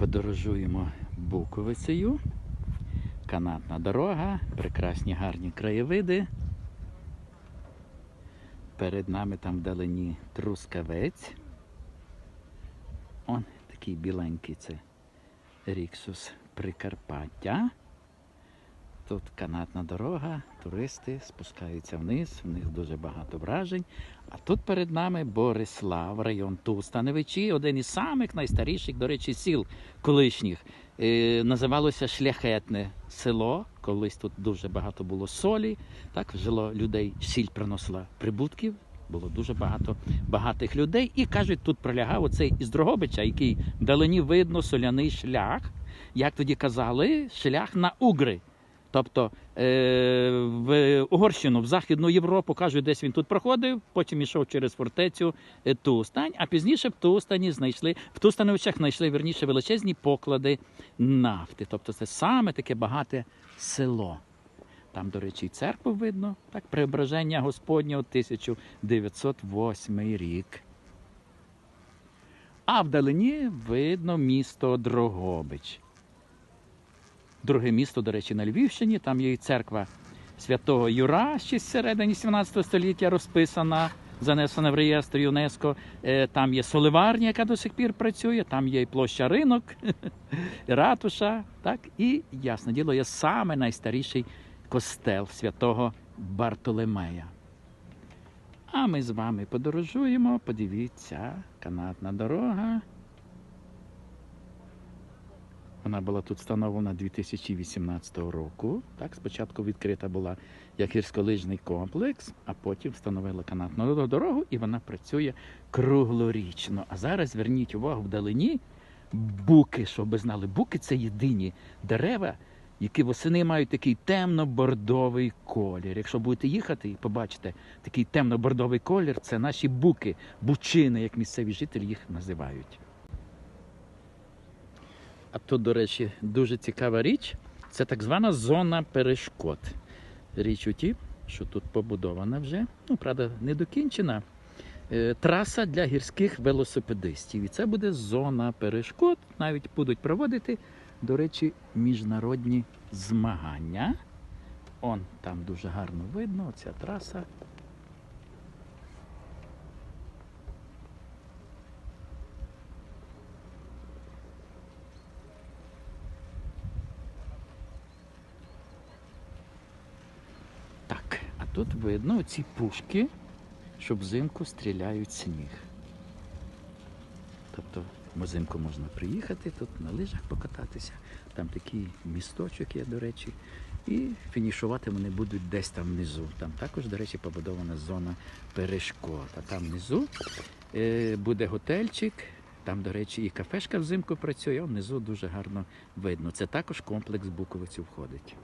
Подорожуємо Буковицею. Канатна дорога, прекрасні гарні краєвиди. Перед нами там вдалині Трускавець. Он такий біленький це Ріксус Прикарпаття. Тут канатна дорога, туристи спускаються вниз, в них дуже багато вражень. А тут перед нами Борислав, район Тустаневичі, один із самих найстаріших, до речі, сіл колишніх. Е, називалося Шляхетне село. Колись тут дуже багато було солі. Так жило людей, сіль приносила прибутків. Було дуже багато багатих людей. І кажуть, тут пролягав оцей із Дрогобича, який вдалині видно соляний шлях. Як тоді казали, шлях на Угри. Тобто е, в Угорщину, в Західну Європу, кажуть, десь він тут проходив, потім йшов через фортецю е, Тустань, а пізніше в Тустані знайшли, в Тустановичах знайшли верніше величезні поклади нафти. Тобто це саме таке багате село. Там, до речі, і церкву видно, так, преображення Господнього 1908 рік. А вдалині видно місто Дрогобич. Друге місто, до речі, на Львівщині. Там є і церква святого Юра ще з середини 17 століття розписана, занесена в реєстр ЮНЕСКО. Е, Там є соливарня, яка до сих пір працює, там є і площа ринок, ратуша. Так? І ясне діло, є саме найстаріший костел святого Бартолемея. А ми з вами подорожуємо. Подивіться, канатна дорога. Вона була тут встановлена 2018 року. Так, спочатку відкрита була як гірськолижний комплекс, а потім встановили канатну дорогу, і вона працює круглорічно. А зараз зверніть увагу вдалині буки, щоб ви знали, буки це єдині дерева, які восени мають такий темно-бордовий колір. Якщо будете їхати і побачите такий темно-бордовий колір, це наші буки, бучини, як місцеві жителі їх називають. А тут, до речі, дуже цікава річ. Це так звана зона перешкод. Річ у тім, що тут побудована вже, ну, правда, не докінчена. е, Траса для гірських велосипедистів. І це буде зона перешкод. Навіть будуть проводити, до речі, міжнародні змагання. Он там дуже гарно видно, ця траса. Так, а тут видно ці пушки, що взимку стріляють сніг. Тобто взимку можна приїхати, тут на лижах покататися. Там такий місточок є, до речі. І фінішувати вони будуть десь там внизу. Там також, до речі, побудована зона перешкод. А там внизу е, буде готельчик. Там, до речі, і кафешка взимку працює, а внизу дуже гарно видно. Це також комплекс Буковицю входить.